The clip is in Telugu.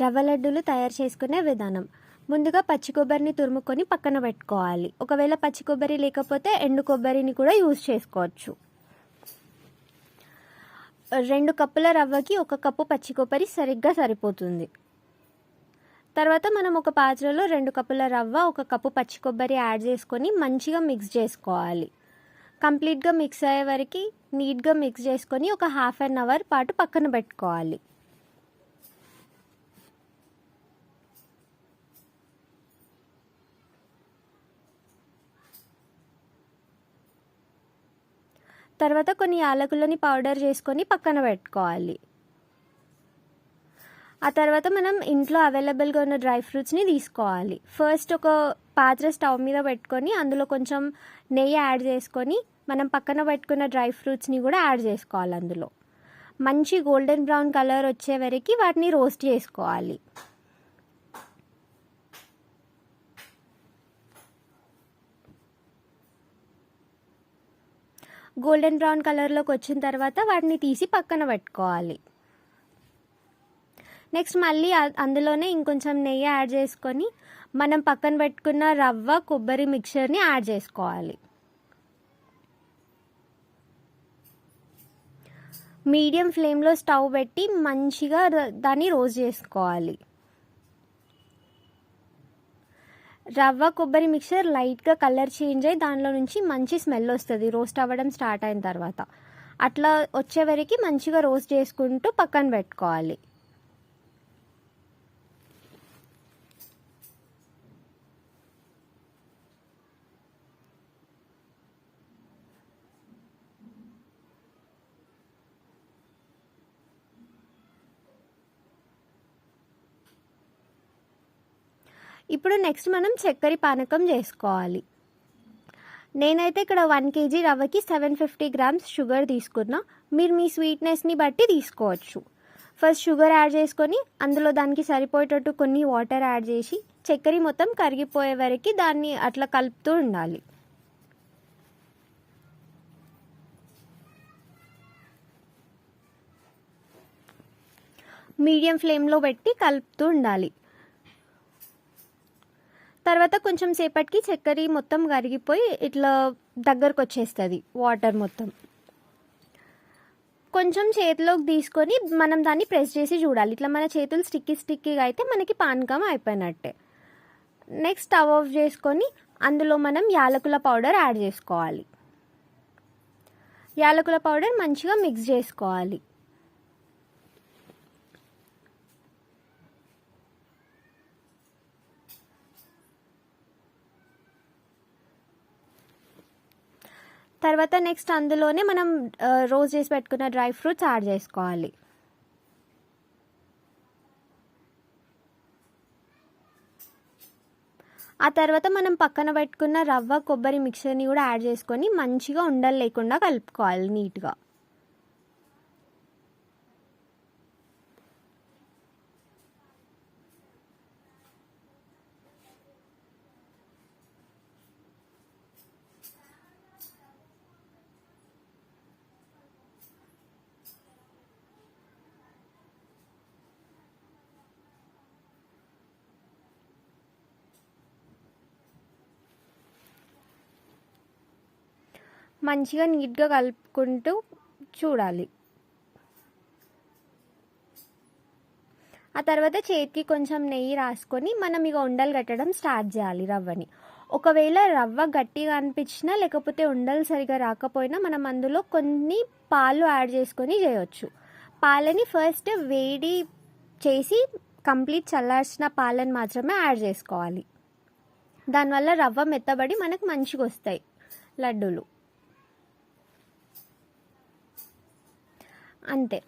రవ్వ లడ్డూలు తయారు చేసుకునే విధానం. ముందుగా పచ్చి కొబ్బరిని తురుముకొని పక్కన పెట్టుకోవాలి. ఒకవేళ పచ్చి కొబ్బరి లేకపోతే ఎండు కొబ్బరిని కూడా యూజ్ చేసుకోవచ్చు. రెండు కప్పుల రవ్వకి ఒక కప్పు పచ్చి కొబ్బరి సరిగ్గా సరిపోతుంది. తర్వాత మనం ఒక పాత్రలో రెండు కప్పుల రవ్వ ఒక కప్పు పచ్చి కొబ్బరి యాడ్ చేసుకొని మంచిగా మిక్స్ చేసుకోవాలి. కంప్లీట్గా మిక్స్ అయ్యే వరకు నీట్గా మిక్స్ చేసుకొని ఒక హాఫ్ అన్ అవర్ పాటు పక్కన పెట్టుకోవాలి. తర్వాత కొన్ని యాలకులని పౌడర్ చేసుకొని పక్కన పెట్టుకోవాలి. ఆ తర్వాత మనం ఇంట్లో అవైలబుల్గా ఉన్న డ్రై ఫ్రూట్స్ని తీసుకోవాలి. ఫస్ట్ ఒక పాత్ర స్టవ్ మీద పెట్టుకొని అందులో కొంచెం నెయ్యి యాడ్ చేసుకొని మనం పక్కన పెట్టుకున్న డ్రై ఫ్రూట్స్ని కూడా యాడ్ చేసుకోవాలి అందులో. మంచి గోల్డెన్ బ్రౌన్ కలర్ వచ్చే వరకు వాటిని రోస్ట్ చేసుకోవాలి. గోల్డెన్ బ్రౌన్ కలర్లోకి వచ్చిన తర్వాత వాటిని తీసి పక్కన పెట్టుకోవాలి. నెక్స్ట్ మళ్ళీ అందులోనే ఇంకొంచెం నెయ్యి యాడ్ చేసుకొని మనం పక్కన పెట్టుకున్న రవ్వ కొబ్బరి మిక్చర్ని యాడ్ చేసుకోవాలి. మీడియం ఫ్లేమ్లో స్టవ్ పెట్టి మంచిగా దాన్ని రోస్ట్ చేసుకోవాలి. రవ్వ కొబ్బరి మిక్చర్ లైట్గా కలర్ చేంజ్ అయ్యి దానిలో నుంచి మంచి స్మెల్ వస్తుంది. రోస్ట్ అవ్వడం స్టార్ట్ అయిన తర్వాత. అట్లా వచ్చే వరకు మంచిగా రోస్ట్ చేసుకుంటూ పక్కన పెట్టుకోవాలి. ఇప్పుడు నెక్స్ట్ మనం చక్కెర పానకం చేసుకోవాలి. నేనైతే ఇక్కడ వన్ కేజీ రవ్వకి సెవెన్ ఫిఫ్టీ గ్రామ్స్ షుగర్ తీసుకున్నా. మీరు మీ స్వీట్నెస్ని బట్టి తీసుకోవచ్చు. ఫస్ట్ షుగర్ యాడ్ చేసుకొని అందులో దానికి సరిపోయేటట్టు కొన్ని వాటర్ యాడ్ చేసి చక్కెర మొత్తం కరిగిపోయే వరకు దాన్ని అట్లా కలుపుతూ ఉండాలి. మీడియం ఫ్లేమ్లో పెట్టి కలుపుతూ ఉండాలి. తర్వాత కొంచెం సేపటికి చక్కెర మొత్తం కరిగిపోయి ఇట్లా దగ్గరకు వచ్చేస్తుంది వాటర్ మొత్తం. కొంచెం చేతిలోకి తీసుకొని మనం దాన్ని ప్రెస్ చేసి చూడాలి. ఇట్లా మన చేతులు స్టిక్కీ స్టిక్కీగా అయితే మనకి పానకం అయిపోయినట్టే. నెక్స్ట్ స్టవ్ ఆఫ్ చేసుకొని అందులో మనం యాలకుల పౌడర్ యాడ్ చేసుకోవాలి. యాలకుల పౌడర్ మంచిగా మిక్స్ చేసుకోవాలి. తర్వాత నెక్స్ట్ అందులోనే మనం రోజ్ చేసి పెట్టుకున్న డ్రై ఫ్రూట్స్ యాడ్ చేసుకోవాలి. ఆ తర్వాత మనం పక్కన పెట్టుకున్న రవ్వ కొబ్బరి మిక్చర్ని కూడా యాడ్ చేసుకొని మంచిగా ఉండలు లేకుండా కలుపుకోవాలి నీట్గా మంచిగా నీట్గా కలుపుకుంటూ చూడాలి. ఆ తర్వాత చేతికి కొంచెం నెయ్యి రాసుకొని మనం ఇక ఉండలు కట్టడం స్టార్ట్ చేయాలి రవ్వని. ఒకవేళ రవ్వ గట్టిగా అనిపించినా లేకపోతే ఉండలు సరిగా రాకపోయినా మనం అందులో కొన్ని పాలు యాడ్ చేసుకొని చేయొచ్చు. పాలని ఫస్ట్ వేడి చేసి కంప్లీట్ చల్లార్చిన పాలను మాత్రమే యాడ్ చేసుకోవాలి. దానివల్ల రవ్వ మెత్తబడి మనకు మంచిగా వస్తాయి లడ్డూలు. అంతే.